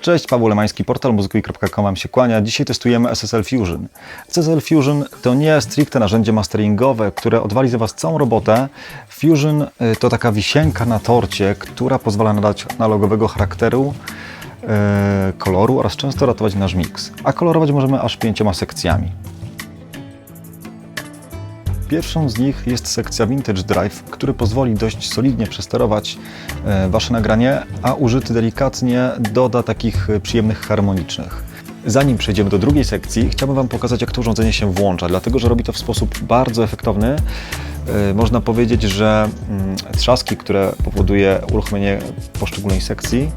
Cześć, Paweł Lemański, portal muzykuj.com Wam się kłania. Dzisiaj testujemy SSL Fusion. SSL Fusion to nie stricte narzędzie masteringowe, które odwali za Was całą robotę. Fusion y, to taka wisienka na torcie, która pozwala nadać analogowego charakteru, y, koloru oraz często ratować nasz miks. A kolorować możemy aż pięcioma sekcjami. Pierwszą z nich jest sekcja Vintage Drive, który pozwoli dość solidnie przesterować e, Wasze nagranie, a użyty delikatnie doda takich przyjemnych harmonicznych. Zanim przejdziemy do drugiej sekcji, chciałbym Wam pokazać, jak to urządzenie się włącza, dlatego że robi to w sposób bardzo efektowny. E, Można powiedzieć, że mm, trzaski, które powoduje uruchomienie poszczególnej sekcji,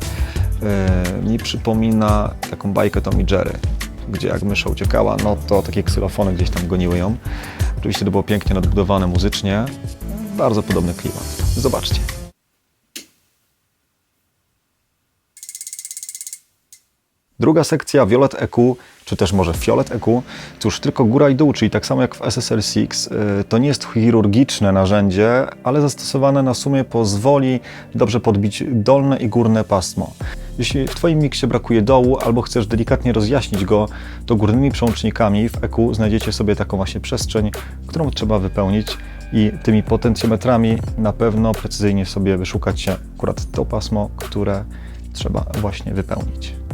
e, mi przypomina taką bajkę Tom i Jerry, gdzie jak mysza uciekała, no to takie ksylofony gdzieś tam goniły ją. Oczywiście to było pięknie nadbudowane muzycznie. Bardzo podobny klimat. Zobaczcie. Druga sekcja Violet EQ, czy też może Fiolet EQ, cóż, tylko góra i dół, czyli tak samo jak w SSL 6, y, to nie jest chirurgiczne narzędzie, ale zastosowane na sumie pozwoli dobrze podbić dolne i górne pasmo. Jeśli w Twoim miksie brakuje dołu albo chcesz delikatnie rozjaśnić go, to górnymi przełącznikami w EQ znajdziecie sobie taką właśnie przestrzeń, którą trzeba wypełnić i tymi potencjometrami na pewno precyzyjnie sobie wyszukać akurat to pasmo, które trzeba właśnie wypełnić.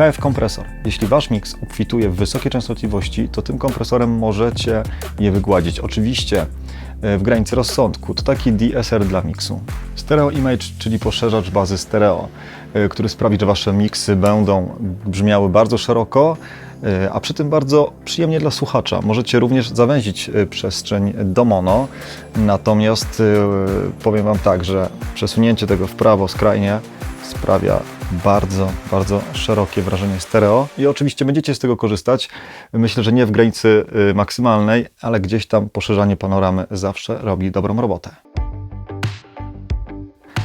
HF kompresor. Jeśli wasz miks obfituje w wysokie częstotliwości, to tym kompresorem możecie je wygładzić. Oczywiście e, w granicy rozsądku. To taki DSR dla miksu. Stereo Image, czyli poszerzacz bazy stereo, e, który sprawi, że wasze miksy będą brzmiały bardzo szeroko, e, a przy tym bardzo przyjemnie dla słuchacza. Możecie również zawęzić przestrzeń do mono, natomiast powiem wam tak, że przesunięcie tego w prawo skrajnie sprawia bardzo, bardzo szerokie wrażenie stereo i oczywiście będziecie z tego korzystać. Myślę, że nie w granicy y, maksymalnej, ale gdzieś tam poszerzanie panoramy zawsze robi dobrą robotę.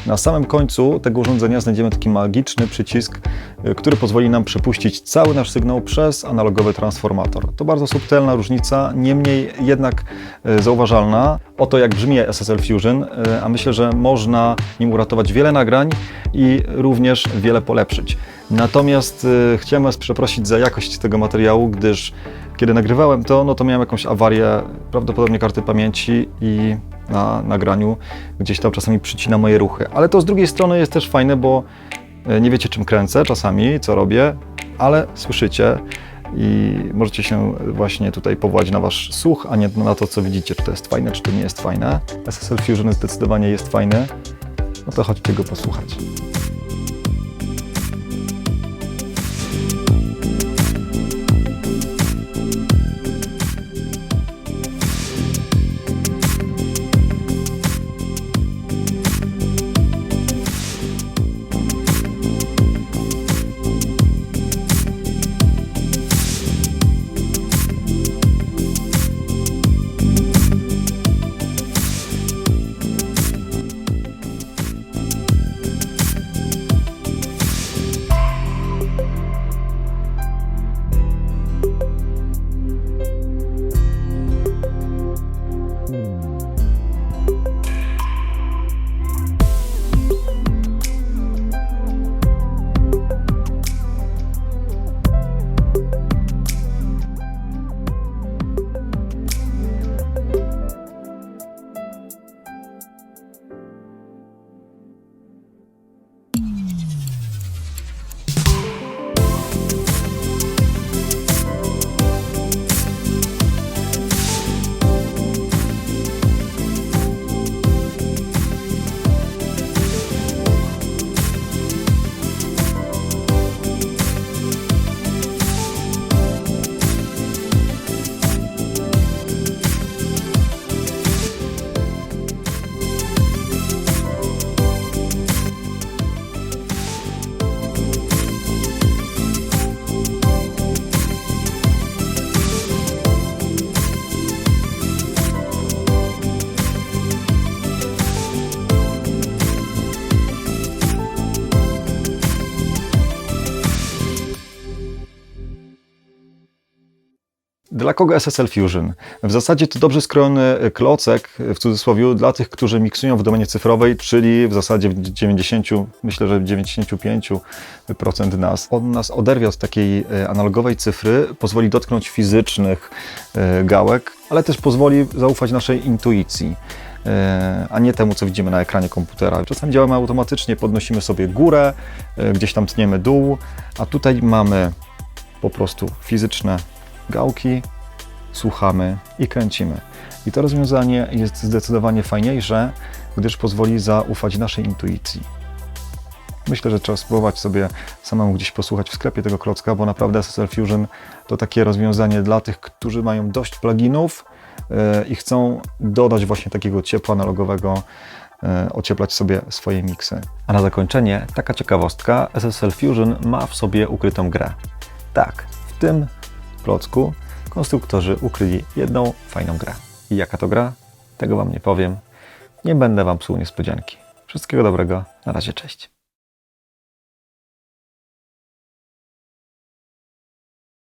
Na samym końcu tego urządzenia znajdziemy taki magiczny przycisk, y, który pozwoli nam przepuścić cały nasz sygnał przez analogowy transformator. To bardzo subtelna różnica, niemniej jednak y, zauważalna. Oto jak brzmi SSL Fusion, y, a myślę, że można nim uratować wiele nagrań i również wiele polepszyć. Natomiast y, chciałem Was przeprosić za jakość tego materiału, gdyż kiedy nagrywałem to, no to miałem jakąś awarię, prawdopodobnie karty pamięci i na nagraniu gdzieś tam czasami przycina moje ruchy. Ale to z drugiej strony jest też fajne, bo e, nie wiecie czym kręcę czasami, co robię, ale słyszycie i możecie się właśnie tutaj powołać na wasz słuch, a nie na to, co widzicie, czy to jest fajne, czy to nie jest fajne. SSL Fusion zdecydowanie jest fajny, no to chodźcie go posłuchać. Dla kogo SSL Fusion? W zasadzie to dobrze skrojony klocek, w cudzysłowie, dla tych, którzy miksują w domenie cyfrowej, czyli w zasadzie w 90, myślę, że 95% nas. On nas oderwie od takiej e, analogowej cyfry, pozwoli dotknąć fizycznych e, gałek, ale też pozwoli zaufać naszej intuicji e, a nie temu, co widzimy na ekranie komputera. Czasami działamy automatycznie, podnosimy sobie górę, e, gdzieś tam tniemy dół, a tutaj mamy po prostu fizyczne gałki, słuchamy i kręcimy. I to rozwiązanie jest zdecydowanie fajniejsze, gdyż pozwoli zaufać naszej intuicji. Myślę, że trzeba spróbować sobie samemu gdzieś posłuchać w sklepie tego klocka, bo naprawdę SSL Fusion to takie rozwiązanie dla tych, którzy mają dość pluginów yy, i chcą dodać właśnie takiego ciepła analogowego, yy, ocieplać sobie swoje miksy. A na zakończenie taka ciekawostka, SSL Fusion ma w sobie ukrytą grę. Tak, w tym klocku konstruktorzy ukryli jedną fajną grę. I jaka to gra? Tego Wam nie powiem. Nie będę Wam psuł niespodzianki. Wszystkiego dobrego. Na razie, cześć.